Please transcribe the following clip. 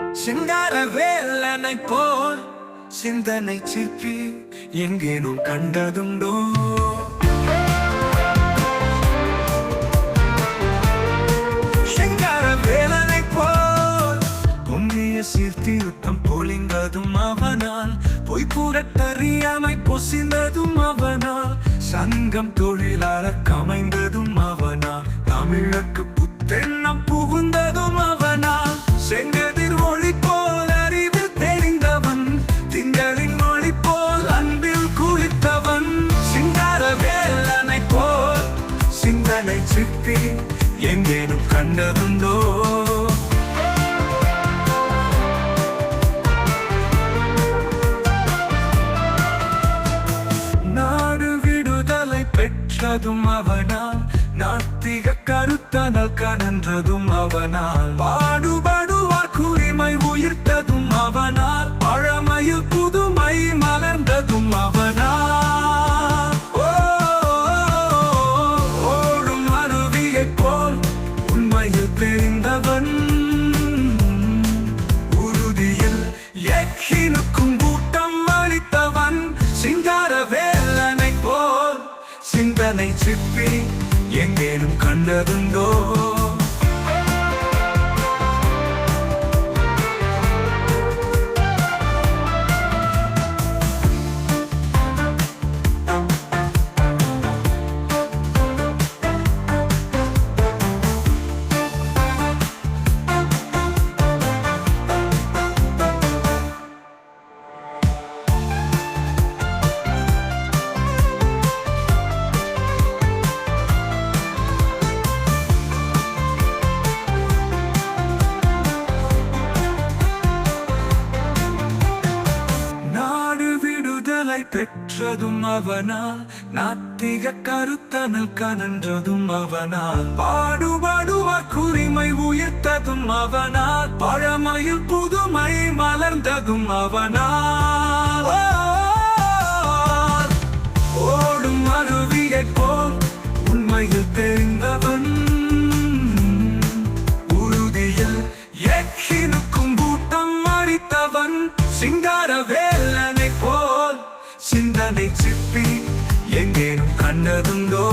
சிங்கார வேலனை போல் சிந்தனை சிப்பி எங்கேனும் கண்டதுண்டோ? சிங்கார வேலனை போல் பொங்கிய சீர்திருத்தம் பொழிந்ததும் அவனால் பொய் கூறத்தறியாமை பொசிந்ததும் அவனால் சங்கம் தொழிலாளர் கமைந்ததும் அவனால் தமிழக்க சிந்தனை எங்கேனும் கண்டதுண்டோ? நாடு விடுதலை பெற்றதும் அவனால் நாத்திக கருத்தனல் கணன்றதும் அவனால். பாடுபடுவார் குரிமை உயிர்த்ததும் அவனால். சிப்பி எங்கேனும் கண்டதுண்டோ? பெற்றதும் அவனா நாத்திக கருத்தனல் கனன்றதும் அவனா பாடுபாடுவார் குரிமை உயர்த்ததும் அவனா பழமையில் புதுமை மலர்ந்ததும் அவனா ஓடும் அருவியை போல் உண்மையில் தெரிந்தவன். உறுதியில் எக்கினுக்கும் கூட்டம் அடித்தவன் சிங்கார வேலனை கண்டதுண்டோ